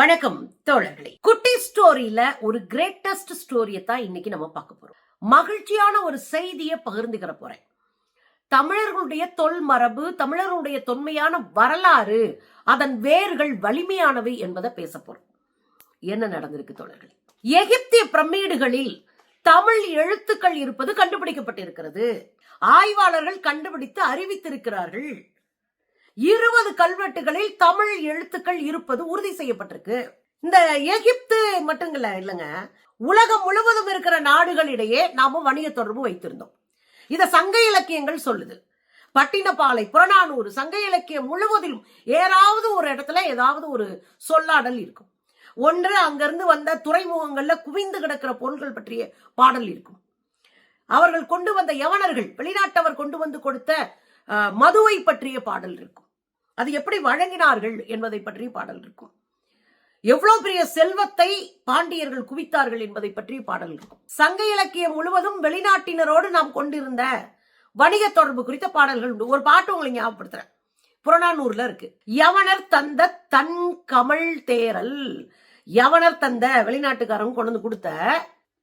வணக்கம் தோழர்களே. குட்டி ஸ்டோரியில ஒரு கிரேட்டஸ்ட் ஸ்டோரியை தான் இன்னைக்கு நம்ம பார்க்க போறோம். மகிழ்ச்சியான ஒரு செய்தியை பகிர்ந்துக்கிற போறேன். தமிழர்களுடைய தொல் மரபு தமிழர்களுடைய தொன்மையான வரலாறு அதன் வேர்கள் வலிமையானவை என்பதை பேச போறோம். என்ன நடந்திருக்கு தோழர்களே? எகிப்திய பிரமிடுகளில் தமிழ் எழுத்துக்கள் இருப்பது கண்டுபிடிக்கப்பட்டிருக்கிறது. ஆய்வாளர்கள் கண்டுபிடித்து அறிவித்திருக்கிறார்கள். இருபது கல்வெட்டுகளில் தமிழ் எழுத்துக்கள் இருப்பது உறுதி செய்யப்பட்டிருக்கு. இந்த எகிப்து மட்டும் இல்லைங்க உலகம் முழுவதும் இருக்கிற நாடுகளிடையே நாம வணிக தொடர்பு வைத்திருந்தோம். இத சங்க இலக்கியங்கள் சொல்லுது. பட்டினப்பாலை புறநானூறு சங்க இலக்கியம் முழுவதிலும் ஏதாவது ஒரு இடத்துல ஏதாவது ஒரு சொல்லாடல் இருக்கும். ஒன்று அங்கிருந்து வந்த துறைமுகங்கள்ல குவிந்து கிடக்கிற பொருள்கள் பற்றிய பாடல் இருக்கும். அவர்கள் கொண்டு வந்த யவனர்கள் வெளிநாட்டவர் கொண்டு வந்து கொடுத்த மதுவை பற்றிய பாடல் இருக்கும். அது எப்படி வழங்கினார்கள் என்பதை பற்றி பாடல் இருக்கும். எவ்வளவு பெரிய செல்வத்தை பாண்டியர்கள் குவித்தார்கள் என்பதை பற்றி பாடல் இருக்கும். சங்க இலக்கியம் முழுவதும் வெளிநாட்டினரோடு நாம் கொண்டிருந்த வணிக தொடர்பு குறித்த பாடல்கள் உண்டு. ஒரு பாட்டு உங்களை ஞாபகப்படுத்துறேன். புறநானூர்ல இருக்கு. யவனர் தந்த தன் கமல் தேரல் யவனர் தந்த வெளிநாட்டுக்காரங்க கொண்டு வந்து கொடுத்த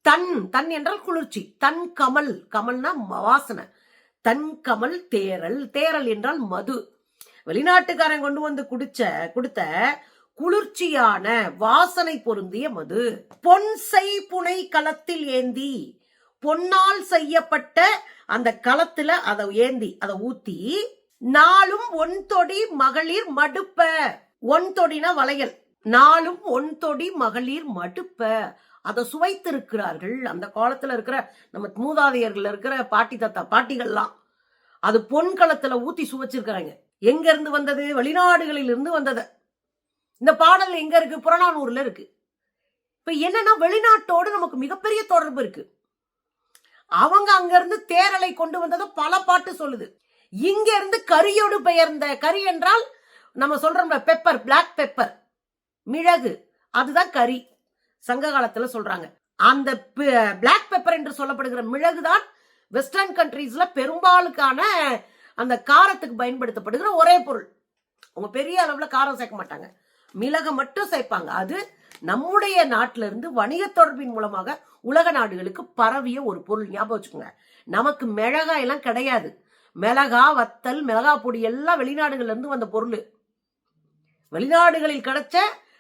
தன் தன் என்றால் குளிர்ச்சி. தன் கமல். கமல்னா வாசனை தன் கமல் தேரல் தேரல் என்றால் மது. வெளிநாட்டுக்காரன் கொண்டு வந்து குடிச்ச கொடுத்த குளிர்ச்சியான வாசனை பொருந்திய மது. பொன் செய் புனை களத்தில் ஏந்தி பொன்னால் செய்யப்பட்ட அந்த களத்துல அதை ஏந்தி அதை ஊத்தி நாளும் ஒன் தொடி மகளிர் மடுப்ப. ஒன் தொடினா வளையல். நாளும் ஒன் தொடி மகளிர் மடுப்ப. அதை சுவைத்திருக்கிறார்கள் அந்த காலத்துல இருக்கிற நம்ம மூதாதையர்கள் இருக்கிற பாட்டி தாத்தா பாட்டிகள்லாம். அது பொன் களத்துல ஊத்தி சுவைச்சிருக்கிறாங்க. எங்க இருந்து வந்தது? வெளிநாடுகளில் இருந்து வந்தது. இந்த பாடல் எங்க இருக்கு? புறநானூர்ல இருக்கு. இப்ப என்னன்னா வெளிநாட்டோடு நமக்கு மிகப்பெரிய தொடர்பு இருக்கு. அவங்க அங்கிருந்து தேரலை கொண்டு வந்ததை பல பாட்டு சொல்லுது. இங்க இருந்து கரியோடு பெயர்ந்த கறி என்றால் நம்ம சொல்றோம் பெப்பர் பிளாக் பெப்பர் மிளகு. அதுதான் கரி. சங்க காலத்துல சொல்றாங்க. அந்த பிளாக் பெப்பர் என்று சொல்லப்படுகிற மிளகுதான் வெஸ்டர்ன் கண்ட்ரீஸ்ல பெரும்பாலுக்கான அந்த காரத்துக்கு பயன்படுத்தப்படுகிற ஒரே பொருள். அவங்க பெரிய அளவில் காரம் சேர்க்க மாட்டாங்க. மிளகை மட்டும் சேர்ப்பாங்க. அது நம்முடைய நாட்டிலிருந்து வணிக தொடர்பின் மூலமாக உலக நாடுகளுக்கு பரவிய ஒரு பொருள். ஞாபகம் வச்சுக்கோங்க. நமக்கு மிளகாய் எல்லாம் கிடையாது. மிளகா வத்தல் மிளகா பொடி எல்லாம் வெளிநாடுகள்ல இருந்து வந்த பொருள். வெளிநாடுகளில் கிடைச்ச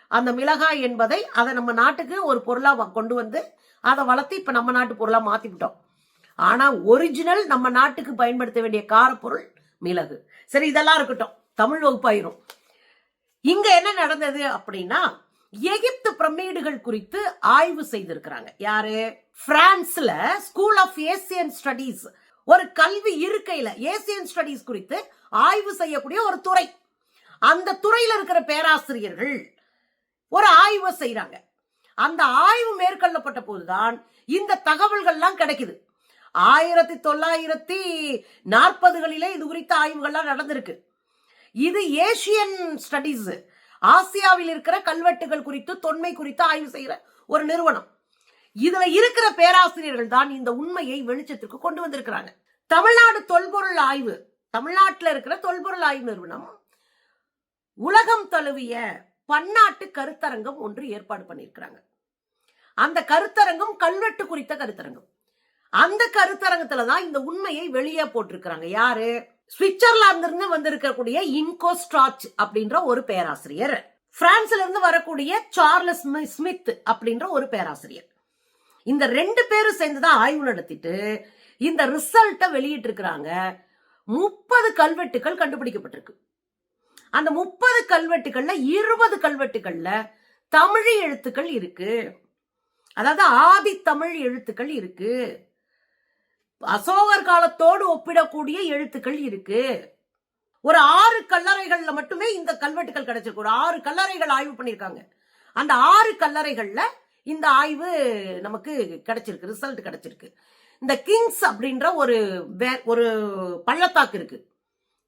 அந்த மிளகாய் என்பதை அதை நம்ம நாட்டுக்கு ஒரு பொருளா வ- கொண்டு வந்து அதை வளர்த்து இப்ப நம்ம நாட்டு பொருளா மாத்தி ஆனால் ஆனா ஒரிஜினல் நம்ம நாட்டுக்கு பயன்படுத்த வேண்டிய காரப்பொருள் மிளகு. சரி இதெல்லாம் இருக்கட்டும். தமிழ் வகுப்பாயிரும். இங்க என்ன நடந்தது அப்படின்னா எகிப்து பிரமிடுகள் குறித்து ஆய்வு செய்திருக்கிறாங்க. யாரு? பிரான்ஸ்ல ஸ்கூல் ஆஃப் ஏசியன் ஸ்டடீஸ் ஒரு கல்வி இருக்கையில ஏசியன் ஸ்டடீஸ் குறித்து ஆய்வு செய்யக்கூடிய ஒரு துறை. அந்த துறையில இருக்கிற பேராசிரியர்கள் ஒரு ஆய்வு செய்யறாங்க அந்த ஆய்வு மேற்கொள்ளப்பட்ட போதுதான் இந்த தகவல்கள்லாம் கிடைக்குது. ஆயிரத்தி தொள்ளாயிரத்தி நாற்பதுகளிலே இது குறித்த ஆய்வுகள்லாம் நடந்திருக்கு. இது ஏசியன் ஸ்டடீஸ் ஆசியாவில் இருக்கிற கல்வெட்டுகள் குறித்து தொன்மை குறித்து ஆய்வு செய்யற ஒரு நிறுவனம். இதுல இருக்கிற பேராசிரியர்கள் தான் இந்த உண்மையை வெளிச்சத்திற்கு கொண்டு வந்திருக்கிறாங்க. தமிழ்நாடு தொல்பொருள் ஆய்வு தமிழ்நாட்டில் இருக்கிற தொல்பொருள் ஆய்வு நிறுவனம் உலகம் தழுவிய பன்னாட்டு கருத்தரங்கம் ஒன்று ஏற்பாடு பண்ணியிருக்கிறாங்க. அந்த கருத்தரங்கம் கல்வெட்டு குறித்த கருத்தரங்கம். அந்த கருத்தரங்கத்துல தான் இந்த உண்மையை வெளியே போட்டிருக்கிறாங்க. யாரு? சுவிட்சர்லாந்துல இருந்து வந்திருக்கக்கூடிய இன்கோ ஸ்ட்ராச் அப்படின்ற ஒரு பேராசிரியர். பிரான்ஸ்ல இருந்து வரக்கூடிய சார்லஸ் ஸ்மித் அப்படின்ற ஒரு பேராசிரியர். இந்த ரெண்டு பேரும் சேர்ந்து தான் ஆய்வு நடத்திட்டு இந்த ரிசல்ட்டை வெளியிட்டு இருக்கிறாங்க முப்பது கல்வெட்டுகள் கண்டுபிடிக்கப்பட்டிருக்கு. அந்த முப்பது கல்வெட்டுகள்ல இருபது கல்வெட்டுகள்ல தமிழ் எழுத்துக்கள் இருக்கு. அதாவது ஆதி தமிழ் எழுத்துக்கள் இருக்கு. அசோகர் காலத்தோடு ஒப்பிடக்கூடிய எழுத்துக்கள் இருக்கு. ஒரு ஆறு கல்லறைகள்ல மட்டுமே இந்த கல்வெட்டுகள் கிடைச்சிருக்கு. ஒரு ஆறு கல்லறைகள் ஆய்வு பண்ணியிருக்காங்க. அந்த ஆறு கல்லறைகள்ல இந்த ஆய்வு நமக்கு கிடைச்சிருக்கு ரிசல்ட் கிடைச்சிருக்கு. இந்த கிங்ஸ் அப்படின்ற ஒரு வே- ஒரு பள்ளத்தாக்கு இருக்கு.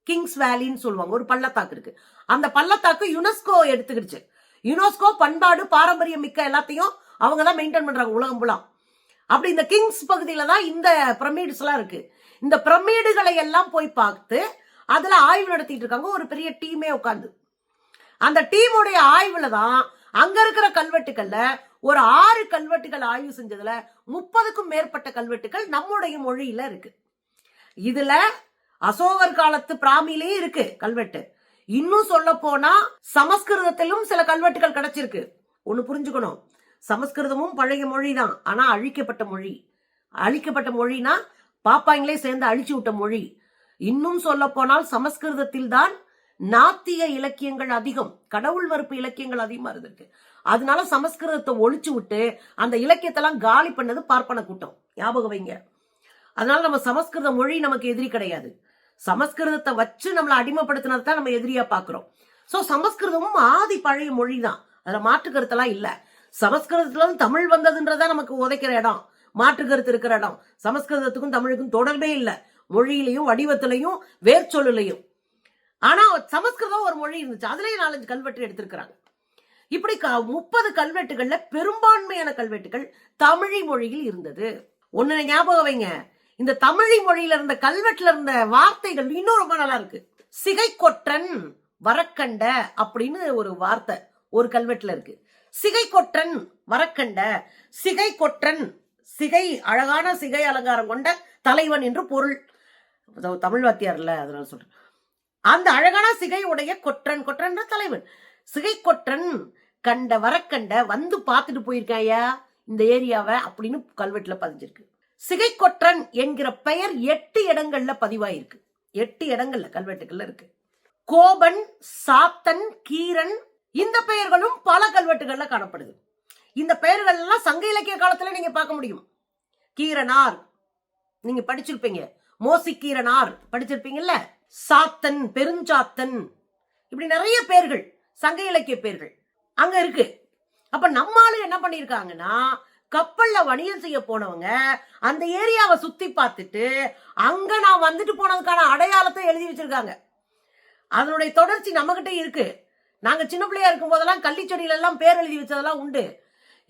கிங்ஸ் வேலின்னு சொல்லுவாங்க ஒரு பள்ளத்தாக்கு இருக்கு. அந்த பள்ளத்தாக்கு யுனெஸ்கோ எடுத்துக்கிடுச்சு. யுனெஸ்கோ பண்பாடு பாரம்பரியம் மிக்க எல்லாத்தையும் அவங்க தான் மெயின்டைன் பண்றாங்க உலகம் புலாம் அப்படி இந்த கிங்ஸ் பகுதியில தான் இந்த பிரமிட்ஸ் இருக்கு. இந்த பிரமிடுகளை எல்லாம் போய் பார்த்து அதுல ஆய்வு நடத்திட்டு இருக்காங்க. ஒரு பெரிய டீமே உட்காந்து அந்த டீமுடைய ஆய்வுல தான் அங்க இருக்கிற கல்வெட்டுக்கள்ல ஒரு ஆறு கல்வெட்டுகள் ஆய்வு செஞ்சதுல முப்பதுக்கும் மேற்பட்ட கல்வெட்டுகள் நம்முடைய மொழியில இருக்கு. இதுல அசோகர் காலத்து பிராமிலே இருக்கு கல்வெட்டு. இன்னும் சொல்ல போனா சமஸ்கிருதத்திலும் சில கல்வெட்டுகள் கிடைச்சிருக்கு. ஒன்னு புரிஞ்சுக்கணும். சமஸ்கிருதமும் பழைய மொழி தான் ஆனா அழிக்கப்பட்ட மொழி. அழிக்கப்பட்ட மொழினா பாப்பாங்களே சேர்ந்து அழிச்சு விட்ட மொழி. இன்னும் சொல்ல போனால் சமஸ்கிருதத்தில் தான் நாத்திய இலக்கியங்கள் அதிகம். கடவுள் மறுப்பு இலக்கியங்கள் அதிகமா இருந்திருக்கு. அதனால சமஸ்கிருதத்தை ஒழிச்சு விட்டு அந்த இலக்கியத்தெல்லாம் காலி பண்ணது பார்ப்பன கூட்டம். ஞாபகம் வைங்க. அதனால நம்ம சமஸ்கிருத மொழி நமக்கு எதிரி கிடையாது. சமஸ்கிருதத்தை வச்சு நம்மளை அடிமைப்படுத்தினது தான் நம்ம எதிரியா பாக்குறோம் சோ சமஸ்கிருதமும் ஆதி பழைய மொழி தான் அதுல மாற்று கருத்தெல்லாம் சமஸ்கிருதத்துல தமிழ் வந்ததுன்றதா நமக்கு உதைக்கிற இடம். மாற்று கருத்து இருக்கிற இடம். சமஸ்கிருதத்துக்கும் தமிழுக்கும் தொடர்பே இல்ல. மொழியிலையும் வடிவத்திலையும் வேர்ச்சொல்லுலையும். ஆனா சமஸ்கிருதம் ஒரு மொழி இருந்துச்சு. அதுலயும் நாலஞ்சு கல்வெட்டு எடுத்திருக்கிறாங்க. இப்படி க- முப்பது கல்வெட்டுகள்ல பெரும்பான்மையான கல்வெட்டுகள் தமிழி மொழியில் இருந்தது. ஒன்னு ஞாபகம் வைங்க. இந்த தமிழி மொழியில இருந்த கல்வெட்டுல இருந்த வார்த்தைகள் இன்னும் ரொம்ப நல்லா இருக்கு. சிகை கொற்றன் வரக்கண்ட அப்படின்னு ஒரு வார்த்தை ஒரு கல்வெட்டுல இருக்கு. சிகை கொற்றன் வரக்கண்ட சிகை கொற்றன் சிகை அழகான சிகை அலங்காரம் கொண்ட தலைவன் என்று பொருள். தமிழ் வாத்தியார்ல அதனால சொல்றேன். அந்த அழகான சிகை உடைய கொற்றன் கொற்றன்ற தலைவன். சிகை கொற்றன் கண்ட வரக்கண்ட வந்து பார்த்துட்டு போயிருக்காயா இந்த ஏரியாவை அப்படின்னு கல்வெட்டுல பதிஞ்சிருக்கு. சிகை கொற்றன் என்கிற பெயர் எட்டு இடங்கள்ல பதிவாயிருக்கு. எட்டு இடங்கள்ல கல்வெட்டுகள்ல இருக்கு. கோபன் சாத்தன் கீரன் இந்த பெயர்களும் பல கல்வெட்டுகள்ல காணப்படுது. இந்த பெயர்கள் எல்லாம் சங்க இலக்கிய காலத்துல நீங்க பார்க்க முடியும். கீரனார். நீங்க படிச்சிருப்பீங்க. மோசி கீரனார். படிச்சிருப்பீங்கல்ல? சாத்தன் பெருஞ்சாத்தன். இப்படி நிறைய பேர்கள் சங்க இலக்கிய பேர்கள் அங்க இருக்கு. அப்ப நம்மாளு என்ன பண்ணிருக்காங்கன்னா கப்பல்ல வணிகம் செய்ய போனவங்க அந்த ஏரியாவை சுத்தி பார்த்துட்டு அங்க நான் வந்துட்டு போனதுக்கான அடையாளத்தை எழுதி வச்சிருக்காங்க. அதனுடைய தொடர்ச்சி நம்மகிட்ட இருக்கு. நாங்க சின்ன பிள்ளையா இருக்கும் போதெல்லாம் கள்ளிச்செடியில எல்லாம் பேர் எழுதி வச்சதெல்லாம் உண்டு.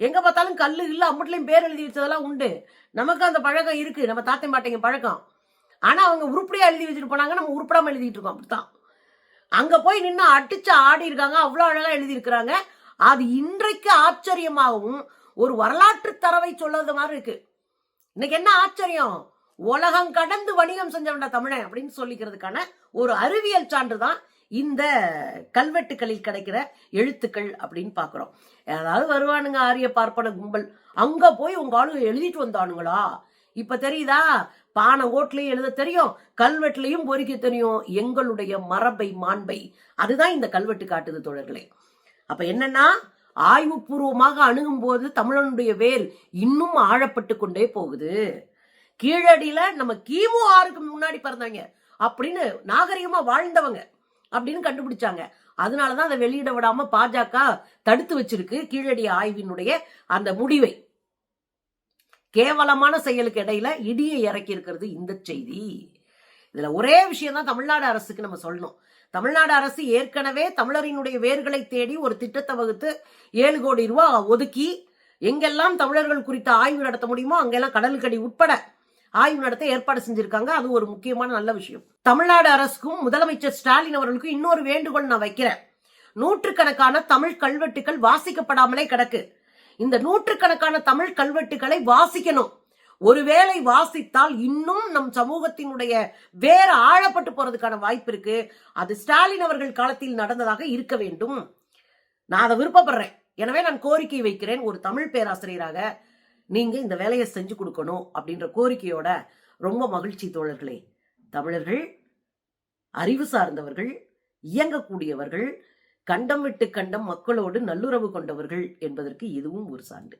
எங்க பார்த்தாலும் கல் இல்ல அம்பட்லையும் பேர் எழுதி வச்சதெல்லாம் உண்டு. நமக்கு அந்த பழக்கம் இருக்கு நம்ம தாத்தை மாட்டேங்க பழக்கம். ஆனா அவங்க உருப்படியா எழுதி வச்சுட்டு போனாங்க நம்ம உருப்படாம எழுதிட்டு இருக்கோம் அப்படித்தான். அங்க போய் நின்று அடிச்சு ஆடி இருக்காங்க அவ்வளோ அழகா எழுதியிருக்கிறாங்க அது இன்றைக்கு ஆச்சரியமாகவும் ஒரு வரலாற்று தரவை சொல்றது மாதிரி இருக்கு. இன்னைக்கு என்ன ஆச்சரியம்? உலகம் கடந்து வணிகம் செஞ்சவன்டா தமிழன் அப்படின்னு சொல்லிக்கிறதுக்கான ஒரு அறிவியல் சான்று தான் இந்த கல்வெட்டுகளில் கிடைக்கிற எழுத்துக்கள் அப்படின்னு பாக்குறோம் யாராவது வருவானுங்க ஆரிய பார்ப்பன கும்பல். அங்க போய் உங்க ஆளுங்க எழுதிட்டு வந்தானுங்களா? இப்ப தெரியுதா? பானை ஓட்டுலயும் எழுத தெரியும் கல்வெட்டுலையும் பொறிக்க தெரியும். எங்களுடைய மரபை மாண்பை. அதுதான் இந்த கல்வெட்டு காட்டுது தோழர்களே. அப்ப என்னன்னா ஆய்வுபூர்வமாக அணுகும் போது தமிழனுடைய வேர் இன்னும் ஆழப்பட்டு கொண்டே போகுது. கீழடியில நம்ம கிமு ஆறுக்கு முன்னாடி பிறந்தாங்க அப்படின்னு நாகரிகமா வாழ்ந்தவங்க. அப்படின்னு கண்டுபிடிச்சாங்க. அதனாலதான் அதை வெளியிட விடாம பாஜக தடுத்து வச்சிருக்கு கீழடி ஆய்வினுடைய அந்த முடிவை. கேவலமான செயலுக்கு இடையில இடியை இறக்கி இருக்கிறது இந்த செய்தி. இதுல ஒரே விஷயம் தான் தமிழ்நாடு அரசுக்கு நம்ம சொல்லணும். தமிழ்நாடு அரசு ஏற்கனவே தமிழரினுடைய வேர்களை தேடி ஒரு திட்டத்தை வகுத்து ஏழு கோடி ரூபாய் ஒதுக்கி எங்கெல்லாம் தமிழர்கள் குறித்த ஆய்வு நடத்த முடியுமோ அங்கெல்லாம் கடலுக்கடி உட்பட ஆய்வு நடத்த ஏற்பாடு செஞ்சிருக்காங்க. அது ஒரு முக்கியமான நல்ல விஷயம். தமிழ்நாடு அரசுக்கும் முதலமைச்சர் ஸ்டாலின் அவர்களுக்கும் இன்னொரு வேண்டுகோள் நான் வைக்கிறேன். நூற்றுக்கணக்கான தமிழ் கல்வெட்டுகள் வாசிக்கப்படாமலே கிடக்கு. இந்த நூற்றுக்கணக்கான தமிழ் கல்வெட்டுகளை வாசிக்கணும். ஒருவேளை வாசித்தால் இன்னும் நம் சமூகத்தினுடைய வேற ஆழப்பட்டு போறதுக்கான வாய்ப்பு இருக்கு. அது ஸ்டாலின் அவர்கள் காலத்தில் நடந்ததாக இருக்க வேண்டும். நான் அதை விருப்பப்படுறேன். எனவே நான் கோரிக்கை வைக்கிறேன் ஒரு தமிழ் பேராசிரியராக. நீங்க இந்த வேலையை செஞ்சு கொடுக்கணும் அப்படின்ற கோரிக்கையோட ரொம்ப மகிழ்ச்சி தோழர்களே. தமிழர்கள் அறிவு சார்ந்தவர்கள் இயங்கக்கூடியவர்கள் கண்டம் விட்டு கண்டம் மக்களோடு நல்லுறவு கொண்டவர்கள் என்பதற்கு இதுவும் ஒரு சான்று.